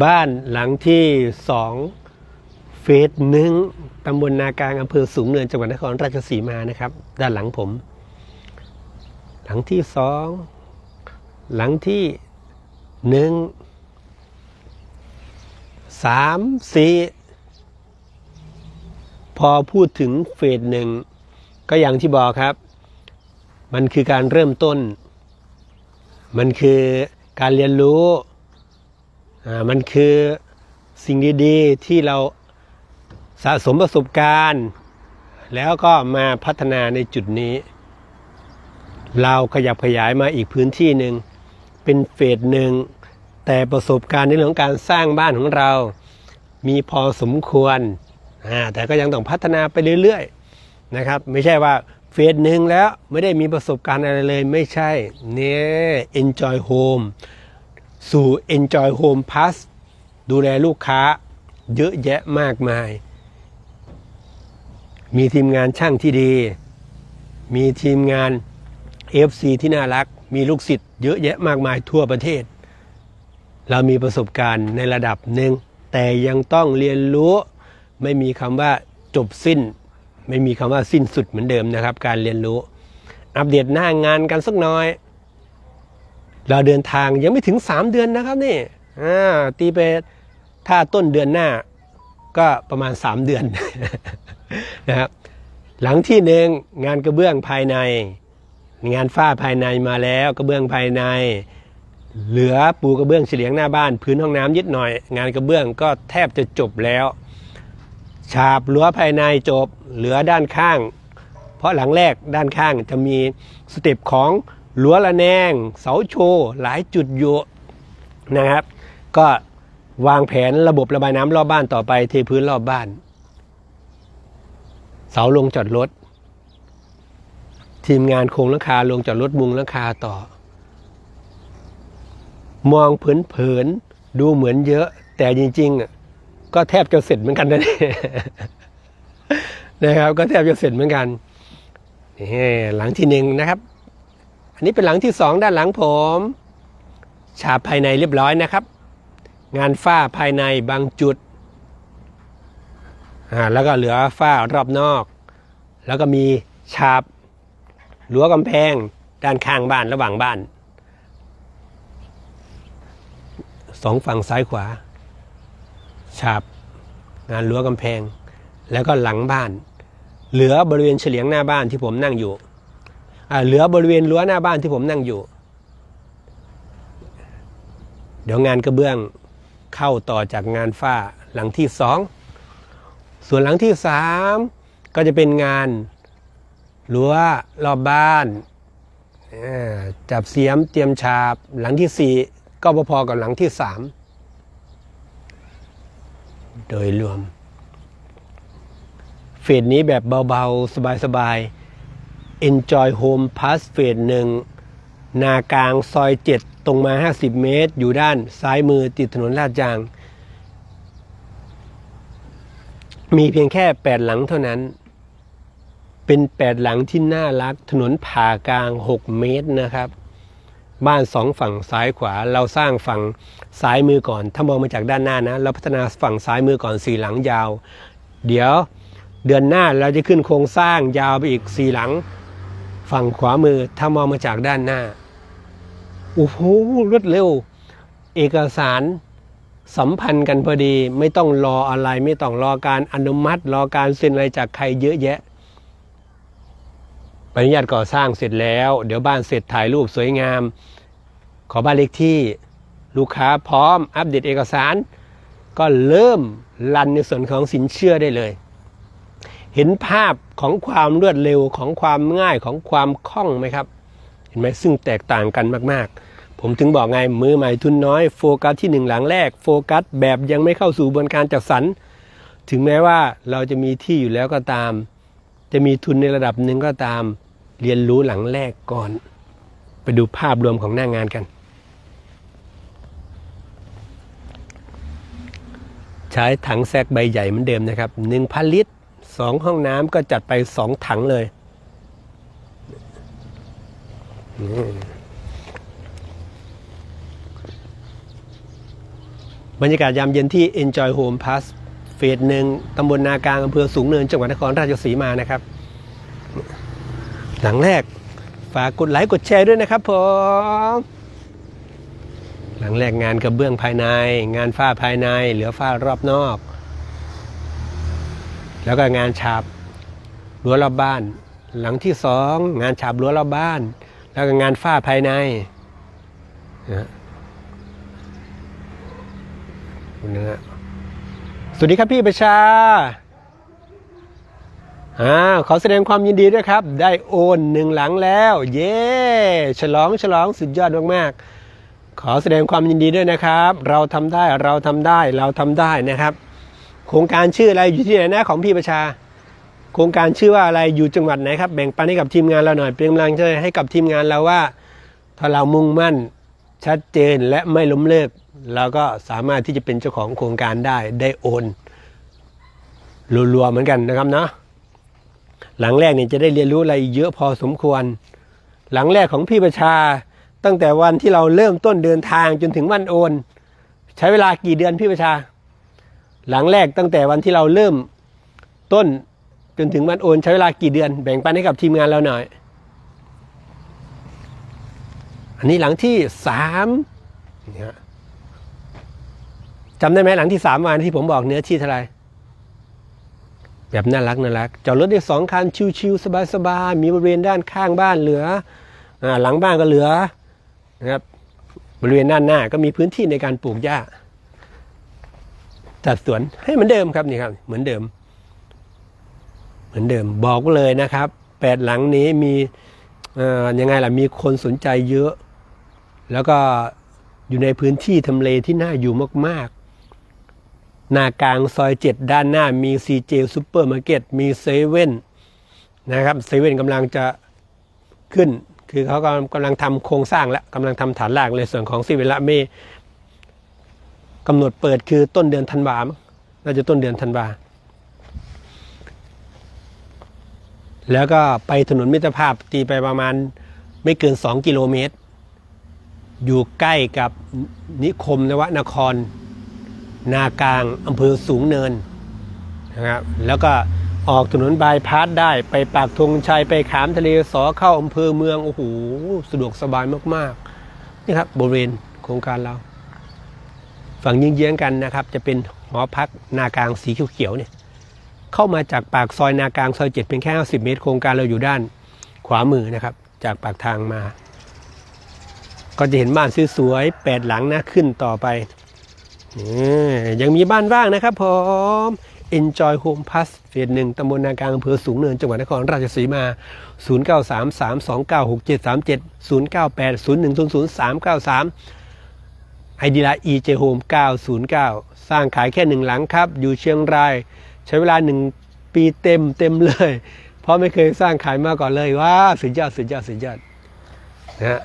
บ้านหลังที่สองเฟสหนึ่งตำบลนากลางอำเภอสูงเนินจังหวัดนครราชสีมานะครับ ด้านหลังผม หลังที่สองหลังที่หนึ่งสามสี่พอพูดถึงเฟสหนึ่งก็อย่างที่บอกครับ มันคือการเริ่มต้น มันคือการเรียนรู้ อ่ามันคือสิ่งดีๆที่เราสะสมประสบการณ์ แล้วก็มาพัฒนาในจุดนี้ เราขยับขยายมาอีกพื้นที่หนึ่งเป็นเฟสหนึ่งแต่ประสบการณ์ในเรื่องของการสร้างบ้านของเรา มีพอสมควรแต่ก็ยังต้องพัฒนาไปเรื่อยๆนะครับ ไม่ใช่ว่าเฟสหนึ่งแล้วไม่ได้มีประสบการณ์อะไรเลยไม่ใช่เนี่ย enjoy home สู่ enjoy home plus ดูแลลูกค้าเยอะแยะมากมาย มีทีมงานช่างที่ดี มีทีมงาน FC ที่น่ารัก มีลูกศิษย์เยอะแยะมากมายทั่วประเทศ เรามีประสบการณ์ในระดับหนึ่ง แต่ยังต้องเรียนรู้ ไม่มีคำว่าจบสิ้น ไม่มีคำว่าสิ้นสุดเหมือนเดิมนะครับ การเรียนรู้ อัปเดตหน้างานกันสักหน่อย เราเดินทางยังไม่ถึง 3 เดือนนะครับนี่ตีไปถ้าต้นเดือนหน้าก็ประมาณ 3 เดือนนะครับหลังที่หนึ่งงานกระเบื้องภายใน งานฝ้าภายในมาแล้วกระเบื้องภายใน เหลือปูกระเบื้องเฉลียงหน้าบ้าน พื้นห้องน้ำยิดหน่อย งานกระเบื้องก็แทบจะจบแล้ว ฉาบรั้วภายในจบเหลือด้านข้าง เพราะหลังแรกด้านข้างจะมีสเต็ปของ รั้วระแนง เสาโชว์ หลายจุดอยู่นะครับ ก็วางแผนระบบระบายน้ำรอบบ้านต่อไปเทพื้นรอบบ้าน เสาลงจอดรถ ทีมงานโครงลังคาลงจอดรถมุงลังคาต่อ มองเผินๆดูเหมือนเยอะ แต่จริงๆ ก็แทบจะเสร็จเหมือนกันนะเนี่ยนะครับ ก็แทบจะเสร็จเหมือนกันนี่หลังที่หนึ่งนะครับ นนี้เป็นหลังที่สองด้านหลังผม ฉาบภายในเรียบร้อยนะครับ งานฝ้าภายในบางจุดอ่าแล้วก็เหลือฝ้ารอบนอก แล้วก็มีฉาบรั้วกำแพง ด้านข้างบ้านระหว่างบ้านสองฝั่งซ้ายขวา ฉาบงานรั้วกำแพง แล้วก็หลังบ้าน เหลือบริเวณเฉลียงหน้าบ้านที่ผมนั่งอยู่ เหลือบริเวณรั้วหน้าบ้านที่ผมนั่งอยู่ เดี๋ยวงานกระเบื้องเข้าต่อจากงานฝ้าหลังที่สองส่วนหลังที่สามก็จะเป็นงานรั้วรอบบ้านจับเสียมเตรียมฉาบ หลังที่สี่ก็พอๆกับหลังที่สามโดยรวมเฟสนี้แบบเบาๆ สบายๆ Enjoy Home Plus เฟสหนึ่งนากลางซอย 7 ตรงมา 50 เมตร อยู่ด้านซ้ายมือติดถนนลาดยาง มีเพียงแค่ 8 หลังเท่านั้น เป็น 8 หลังที่น่ารักถนนผ่ากลาง 6 เมตรนะครับ บ้านสองฝั่งซ้ายขวาเราสร้างฝั่งซ้ายมือก่อน ถ้ามองมาจากด้านหน้านะเราพัฒนาฝั่งซ้ายมือก่อนสี่หลังยาว เดี๋ยวเดือนหน้าเราจะขึ้นโครงสร้างยาวไปอีกสี่หลัง ฝั่งขวามือถ้ามองมาจากด้านหน้าโอ้โหรวดเร็ว เอกสารสัมพันธ์กันพอดี ไม่ต้องรออะไร ไม่ต้องรอการอนุมัติ รอการเซ็นอะไรจากใครเยอะแยะใบอนุญาตก่อสร้างเสร็จแล้ว เดี๋ยวบ้านเสร็จถ่ายรูปสวยงาม ขอบ้านเลขที่ลูกค้าพร้อมอัปเดตเอกสาร ก็เริ่มรันในส่วนของสินเชื่อได้เลย เห็นภาพของความรวดเร็วของความง่ายของความคล่องไหมครับ เห็นไหมซึ่งแตกต่างกันมาก ๆ ผมถึงบอกไงมือใหม่ทุนน้อยโฟกัสที่หนึ่งหลังแรกโฟกัสแบบยังไม่เข้าสู่กระบวนการจัดสรรถึงแม้ว่าเราจะมีที่อยู่แล้วก็ตาม จะมีทุนในระดับหนึ่งก็ตาม เรียนรู้หลังแรกก่อน ไปดูภาพรวมของหน้างงานกัน ใช้ถังแซกใบใหญ่เหมือนเดิมนะครับหนึ่งพันลิตร สองห้องน้ำก็จัดไปสองถังเลย บรรยากาศยามเย็นที่ Enjoy Home Plus เฟสหนึ่งตำบลนากลางอำเภอสูงเนิน จังหวัดนครราชสีมานะครับ หลังแรก ฝากกดไลค์กดแชร์ด้วยนะครับผมหลังแรกงานกระเบื้องภายใน งานฝ้าภายใน เหลือฝ้ารอบนอก แล้วก็งานฉาบรั้วรอบบ้าน หลังที่สองงานฉาบรั้วรอบบ้าน แล้วก็งานฝ้าภายในนะฮะนะฮะสวัสดีครับพี่ประชาอ่าขอแสดงความยินดีด้วยครับ ได้โอนหนึ่งหลังแล้ว เย้ฉลองฉลองสุดยอดมากๆขอแสดงความยินดีด้วยนะครับ เราทำได้เราทำได้เราทำได้นะครับ โครงการชื่ออะไรอยู่ที่ไหนนะของพี่ประชา โครงการชื่อว่าอะไรอยู่จังหวัดไหนครับแบ่งปันให้กับทีมงานเราหน่อยเป็นกำลังใจให้กับทีมงานเราว่า ถ้าเรามุ่งมั่นชัดเจนและไม่ล้มเลิกเราก็สามารถที่จะเป็นเจ้าของโครงการได้ได้โอนรัวๆเหมือนกันนะครับเนาะหลังแรกเนี่ยจะได้เรียนรู้อะไรเยอะพอสมควร หลังแรกของพี่ประชา ตั้งแต่วันที่เราเริ่มต้นเดินทางจนถึงวันโอน ใช้เวลากี่เดือนพี่ประชา หลังแรกตั้งแต่วันที่เราเริ่มต้นจนถึงวันโอนใช้เวลากี่เดือน แบ่งปันให้กับทีมงานเราหน่อย อันนี้หลังที่สามนี่ฮะจำได้ไหมหลังที่สามวันที่ผมบอกเนื้อที่เท่าไหรแบบน่ารักน่ารักจอดรถได้สองคันชิวๆสบายๆมีบริเวณด้านข้างบ้านเหลืออหลังบ้านก็เหลือนะครับบริเวณด้านหน้าก็มีพื้นที่ในการปลูกหญ้า จัดสวนให้เหมือนเดิมครับนี่ครับ เหมือนเดิม เหมือนเดิมบอกเลยนะครับแปดหลังนี้มียังไงล่ะมีคนสนใจเยอะ แล้วก็อยู่ในพื้นที่ทำเลที่น่าอยู่มากๆ หน้ากลางซอยเจ็ดด้านหน้ามี CJ ซูเปอร์มาร์เก็ตมีเซเว่นนะครับเซเว่นกำลังจะขึ้น คือเขากำลังทำโครงสร้างและกำลังทำฐานรากเลยส่วนของซีเวละเม กำหนดเปิดคือต้นเดือนธันวามั้งน่าจะต้นเดือนธันวาแล้วก็ไปถนนมิตรภาพตีไปประมาณไม่เกิน 2 กิโลเมตร อยู่ใกล้กับนิคมนวนคร นากลางอำเภอสูงเนินนะครับแล้วก็ออกถนนบายพาสได้ไปปากธงชัยไปขามทะเลสอเข้าอำเภอเมือง โอ้โห สะดวกสบายมาก ๆ นี่ครับบริเวณโครงการเรา ฝั่งยิงเยื้องกันนะครับ จะเป็นหอพักนากลางสีเขียวๆเนี่ยเข้ามาจากปากซอยนากลางซอยเจ็ดเป็นแค่50 เมตร โครงการเราอยู่ด้านขวามือนะครับ จากปากทางมา ก็จะเห็นบ้านสวยๆแปดหลังนะขึ้นต่อไปนี่ยังมีบ้านว่างนะครับผม Enjoy Home Plus เฟสหนึ่งตำบลนากลางอำเภอสูงเนิน จังหวัดนครราชสีมา 0933296737 0980100393 ไอดีไลน์ EJ Home 909 สร้างขายแค่หนึ่งหลังครับ อยู่เชียงราย ใช้เวลาหนึ่งปีเต็มเต็มเลย เพราะไม่เคยสร้างขายมาก่อนเลยว้าสุดยอดสุดยอดสุดยอดนะฮะ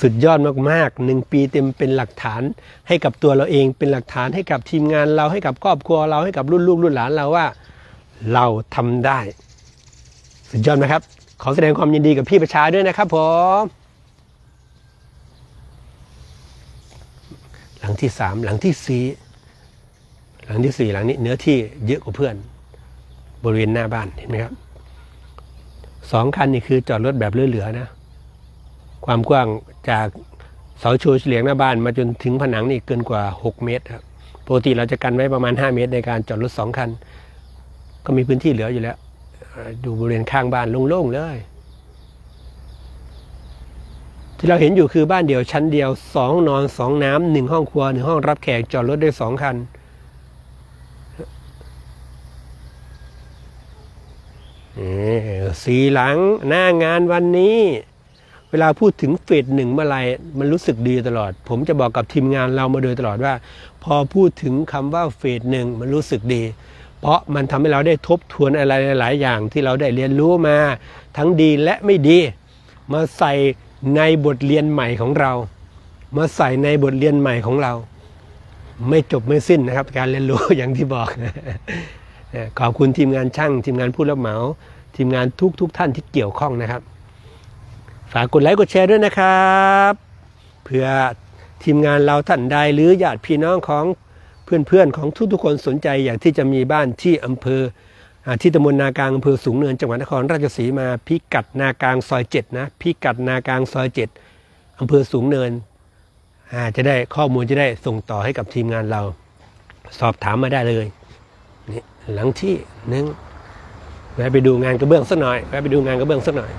สุดยอดมากๆหนึ่งปีเต็มเป็นหลักฐาน ให้กับตัวเราเองเป็นหลักฐานให้กับทีมงานเราให้กับครอบครัวเราให้กับรุ่นลูกรุ่นหลานเราว่า เราทำได้ สุดยอดไหมครับ ขอแสดงความยินดีกับพี่ประชาด้วยนะครับผม หลังที่สามหลังที่สี่หลังที่สี่หลังนี้เนื้อที่เยอะกว่าเพื่อน บริเวณหน้าบ้านเห็นไหมครับสองคันนี่คือจอดรถแบบเหลือๆนะ ความกว้างจากเสาโชว์เฉลียงหน้าบ้านมาจนถึงผนังนี่เกินกว่า 6 เมตรครับปกติเราจะกันไว้ประมาณ 5 เมตรในการจอดรถสองคัน ก็มีพื้นที่เหลืออยู่แล้ว ดูบริเวณข้างบ้านโล่งๆเลย ที่เราเห็นอยู่คือบ้านเดี่ยวชั้นเดียวสองนอนสองน้ำหนึ่งห้องครัวหนึ่งห้องรับแขกจอดรถได้สองคันนี่สีหลังหน้างานวันนี้ เวลาพูดถึงเฟสหนึ่งเมื่อไหรมันรู้สึกดีตลอด ผมจะบอกกับทีมงานเรามาโดยตลอดว่า พอพูดถึงคำว่าเฟสหนึ่งมันรู้สึกดีเพราะมันทำให้เราได้ทบทวนอะไรหลาย ๆ อย่างที่เราได้เรียนรู้มา ทั้งดีและไม่ดี มาใส่ ในบทเรียนใหม่ของเรา มาใส่ในบทเรียนใหม่ของเรา ไม่จบไม่สิ้นนะครับ การเรียนรู้อย่างที่บอก ขอบคุณทีมงานช่าง ทีมงานผู้รับเหมา ทีมงานทุกทุกท่านที่เกี่ยวข้องนะครับ ฝากกดไลค์กดแชร์ด้วยนะครับเพื่อทีมงานเราท่านใดหรือญาติพี่น้องของเพื่อนๆของทุกๆคนสนใจอยากที่จะมีบ้านที่อำเภอ ที่ตำบลนากลางอำเภอสูงเนินจังหวัดนครราชสีมาพิกัดนากลางซอยเจ็ดนะพิกัดนากลางซอยเจ็ดอำเภอสูงเนินจะได้ข้อมูลจะได้ส่งต่อให้กับทีมงานเรา สอบถามมาได้เลยนี่หลังที่หนึ่งแวะไปดูงานกระเบื้องสักหน่อยแวะไปดูงานกระเบื้องสักหน่อย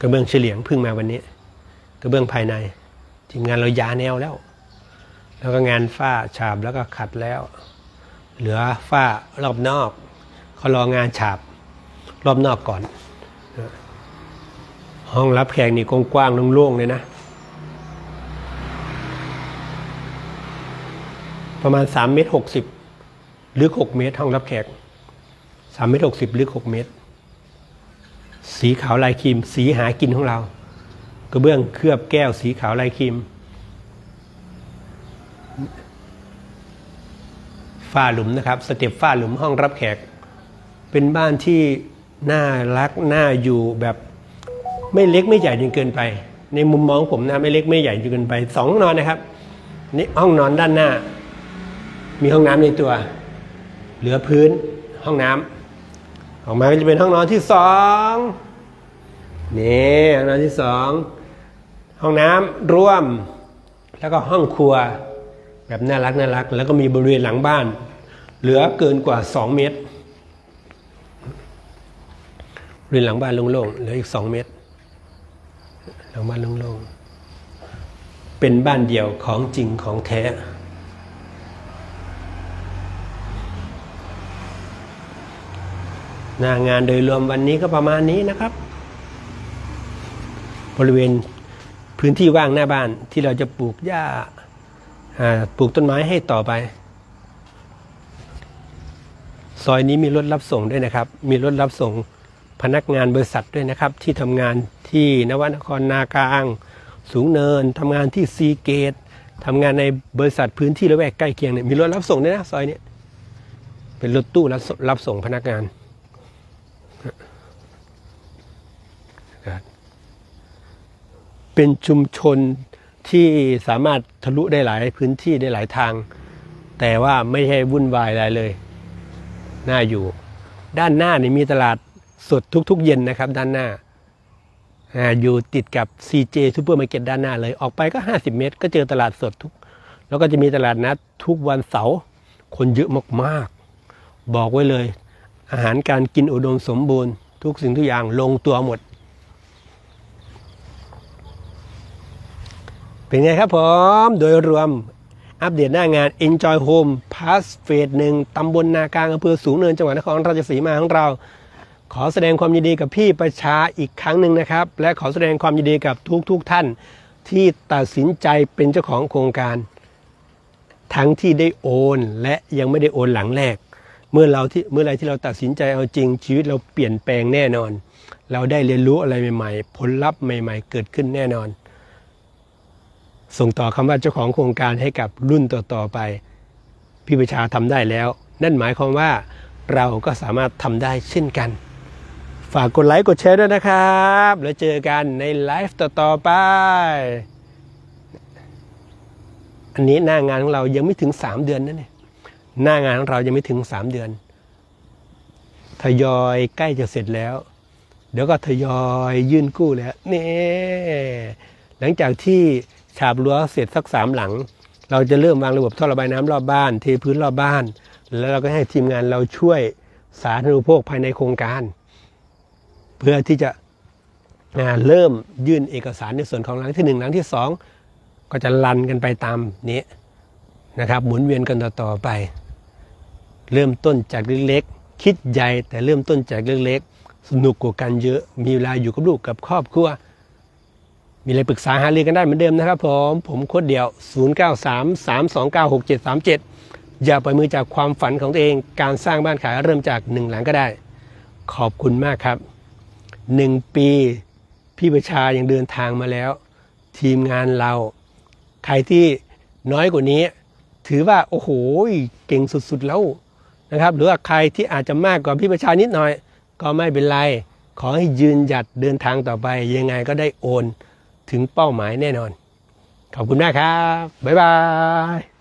กระเบื้องเฉลียงเพิ่งมาวันนี้ กระเบื้องภายใน ทีมงานเรายาแนวแล้ว แล้วก็งานฝ้าฉาบแล้วก็ขัดแล้ว เหลือฝ้ารอบนอกเขารองานฉาบรอบนอกก่อน ห้องรับแขกนี่กว้างๆโล่งๆเลยนะ ประมาณ3เมตร60ลึก6เมตร ห้องรับแขก3เมตร60ลึก6เมตร สีขาวลายครีม สีหากินของเรา กระเบื้องเคลือบแก้วสีขาวลายครีมฝ้าหลุมนะครับ สเต็ปฝ้าหลุมห้องรับแขก เป็นบ้านที่น่ารักน่าอยู่แบบไม่เล็กไม่ใหญ่จนเกินไป ในมุมมองผมนะไม่เล็กไม่ใหญ่จนเกินไปสองห้องนอนนะครับนี่ห้องนอนด้านหน้า มีห้องน้ำในตัว เหลือพื้นห้องน้ำออกมาก็จะเป็นห้องนอนที่สองนี่ห้องนอนที่สอง ห้องน้ำร่วม แล้วก็ห้องครัว แบบน่ารักน่ารัก แล้วก็มีบริเวณหลังบ้าน เหลือเกินกว่า 2 เมตรบริเวณหลังบ้านโล่งๆเหลืออีก 2 เมตร หลังบ้านโล่งๆเป็นบ้านเดี่ยวของจริงของแท้หน้างานโดยรวมวันนี้ก็ประมาณนี้นะครับ บริเวณ พื้นที่ว่างหน้าบ้านที่เราจะปลูกหญ้าปลูกต้นไม้ให้ต่อไป ซอยนี้มีรถรับส่งด้วยนะครับ มีรถรับส่งพนักงานบริษัทด้วยนะครับ ที่ทำงานที่นวนครนากลาง สูงเนินทำงานที่ซีเกตทำงานในบริษัทพื้นที่ละแวกใกล้เคียงเนี่ยมีรถรับส่งด้วยนะซอยนี้เป็นรถตู้รับส่งพนักงาน เป็นชุมชนที่สามารถทะลุได้หลายพื้นที่ได้หลายทาง แต่ว่าไม่ใช่วุ่นวายอะไรเลย น่าอยู่ ด้านหน้านี่มีตลาดสดทุกๆ เย็นนะครับ ด้านหน้าอยู่ติดกับ CJ Supermarket ด้านหน้าเลย ออกไปก็ 50 เมตร ก็เจอตลาดสดทุก แล้วก็จะมีตลาดนัดทุกวันเสาร์คนเยอะมากๆ บอกไว้เลย อาหารการกินอุดมสมบูรณ์ ทุกสิ่งทุกอย่างลงตัวหมด เป็นไงครับผม โดยรวมอัปเดตหน้างาน Enjoy Home Pass เฟสหนึ่งตำบลนากลางอำเภอสูงเนินจังหวัดนครราชสีมาของเรา ขอแสดงความยินดีกับพี่ประชาอีกครั้งหนึ่งนะครับ และขอแสดงความยินดีกับทุกๆทท่านที่ตัดสินใจเป็นเจ้าของโครงการ ทั้งที่ได้โอนและยังไม่ได้โอนหลังแรก เมื่อเราที่เมื่อไรที่เราตัดสินใจเอาจริงชีวิตเราเปลี่ยนแปลงแน่นอน เราได้เรียนรู้อะไรใหม่ ๆ ผลลัพธ์ใหม่ ๆ เกิดขึ้นแน่นอน ส่งต่อคำว่าเจ้าของโครงการให้กับรุ่นต่อๆไป พี่ประชาทำได้แล้ว นั่นหมายความว่าเราก็สามารถทำได้เช่นกัน ฝากกดไลค์กดแชร์ด้วยนะครับ แล้วเจอกันในไลฟ์ต่อๆไป อันนี้หน้างานของเรายังไม่ถึง 3 เดือนนะเนี่ยหน้างานของเรายังไม่ถึง 3 เดือน ทยอยใกล้จะเสร็จแล้ว เดี๋ยวก็ทยอยยื่นกู้แล้วนี่หลังจากที่ ฉาบรั้วเสร็จสักสามหลัง เราจะเริ่มวางระบบท่อระบายน้ำรอบบ้าน เทพื้นรอบบ้าน แล้วเราก็ให้ทีมงานเราช่วยสาธารณูปโภคภายในโครงการ เพื่อที่จะเริ่มยื่นเอกสารในส่วนของหลังที่หนึ่งหลังที่สองก็จะรันกันไปตามนี้นะครับ หมุนเวียนกันต่อไป เริ่มต้นจากเล็กๆคิดใหญ่แต่เริ่มต้นจากเล็กๆสนุกกว่ากันเยอะมีเวลาอยู่กับลูกกับครอบครัว มีอะไรปรึกษาหารือกันได้เหมือนเดิมนะครับผมผมโคดเดียว 0933296737 อย่าปล่อยมือจากความฝันของตัวเองการสร้างบ้านขายเริ่มจากหนึ่งหลังก็ได้ ขอบคุณมากครับหนึ่งปีพี่ประชายังเดินทางมาแล้ว ทีมงานเรา ใครที่น้อยกว่านี้ ถือว่าโอ้โหเก่งสุดๆแล้วนะครับ หรือว่าใครที่อาจจะมากกว่าพี่ประชานิดหน่อย ก็ไม่เป็นไร ขอให้ยืนหยัดเดินทางต่อไปยังไงก็ได้โอน ถึงเป้าหมายแน่นอน ขอบคุณมากครับ บ๊ายบาย